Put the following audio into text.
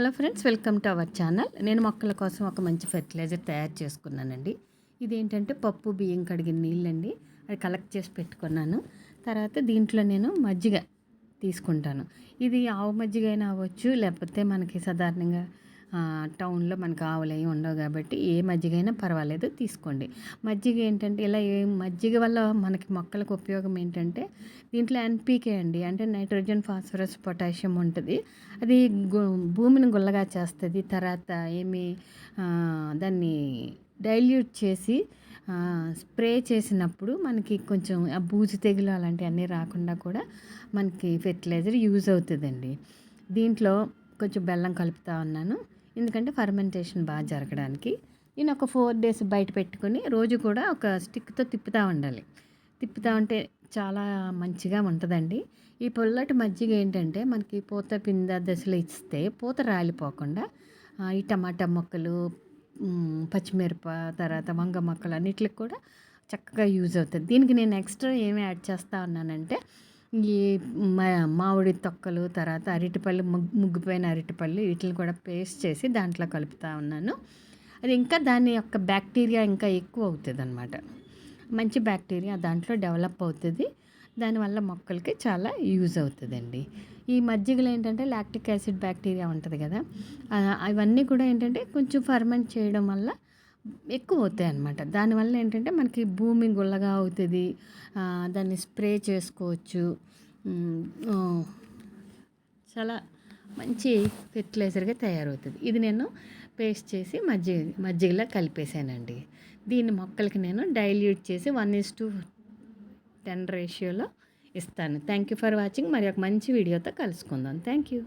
Hello friends welcome to our channel. నేను మొక్కల కోసం ఒక మంచి ఫెర్టిలైజర్ తయారు చేసుకున్నానండి. ఇదేంటంటే పప్పు బియ్యం కడిగిన నీళ్ళండి. అది కలెక్ట్ చేసి పెట్టుకున్నాను. తర్వాత దీంట్లో నేను మజ్జిగ తీసుకుంటాను. ఇది ఆవు మజ్జిగ అయినా అవ్వచ్చు లేకపోతే మనకి సాధారణంగా టౌన్లో మనకు ఆవులు అవి ఉండవు కాబట్టి ఏ మజ్జిగ అయినా పర్వాలేదు తీసుకోండి. మజ్జిగ ఏంటంటే ఇలా ఏ మజ్జిగ వల్ల మనకి మొక్కలకు ఉపయోగం ఏంటంటే దీంట్లో ఎన్పీకే అండి. అంటే నైట్రోజన్ ఫాస్ఫరస్ పొటాషియం ఉంటుంది. అది భూమిని గుల్లగా చేస్తుంది. తర్వాత ఏమి దాన్ని డైల్యూట్ చేసి స్ప్రే చేసినప్పుడు మనకి కొంచెం ఆ బూజు తెగులు అలాంటివన్నీ రాకుండా కూడా మనకి ఫెర్టిలైజర్ యూజ్ అవుతుందండి. దీంట్లో కొంచెం బెల్లం కలుపుతా ఉన్నాను. ఎందుకంటే ఫర్మెంటేషన్ బాగా జరగడానికి. నేను ఒక ఫోర్ డేస్ బయట పెట్టుకొని రోజు కూడా ఒక స్టిక్తో తిప్పుతూ ఉండాలి. తిప్పుతూ ఉంటే చాలా మంచిగా ఉంటుందండి. ఈ పొల్లటి మజ్జిగ ఏంటంటే మనకి పూత పింద దశలు ఇస్తే పూత రాలిపోకుండా ఈ టమాటా మొక్కలు పచ్చిమిరప తర్వాత వంగ మొక్కలు అన్నిటికి కూడా చక్కగా యూజ్ అవుతుంది దీనికి నేను ఎక్స్ట్రా ఏమి యాడ్ చేస్తా ఉన్నానంటే ఈ మామిడి తొక్కలు తర్వాత అరటిపళ్ళు ముగ్గు ముగ్గిపోయిన అరటిపళ్ళు వీటిని కూడా పేస్ట్ చేసి దాంట్లో కలుపుతూ ఉన్నాను. అది ఇంకా దాని యొక్క బ్యాక్టీరియా ఇంకా ఎక్కువ అవుతుంది అనమాట మంచి బ్యాక్టీరియా దాంట్లో డెవలప్ అవుతుంది. దానివల్ల మొక్కలకి చాలా యూజ్ అవుతుందండి. ఈ మజ్జిగలో ఏంటంటే లాక్టిక్ యాసిడ్ బ్యాక్టీరియా ఉంటుంది కదా అవన్నీ కూడా ఏంటంటే కొంచెం ఫర్మెంట్ చేయడం వల్ల ఎక్కువ అవుతాయి అన్నమాట దానివల్ల ఏంటంటే మనకి భూమి గుల్లగా అవుతుంది. దాన్ని స్ప్రే చేసుకోవచ్చు. చాలా మంచి ఫెర్టిలైజర్గా తయారవుతుంది. ఇది నేను పేస్ట్ చేసి మజ్జిగ మజ్జిగలా కలిపేసానండి దీన్ని మొక్కలకి నేను డైల్యూట్ చేసి వన్ ఇస్ టు టెన్ రేషియోలో ఇస్తాను. Thank you for watching. మరి ఒక మంచి వీడియోతో కలుసుకుందాం. Thank you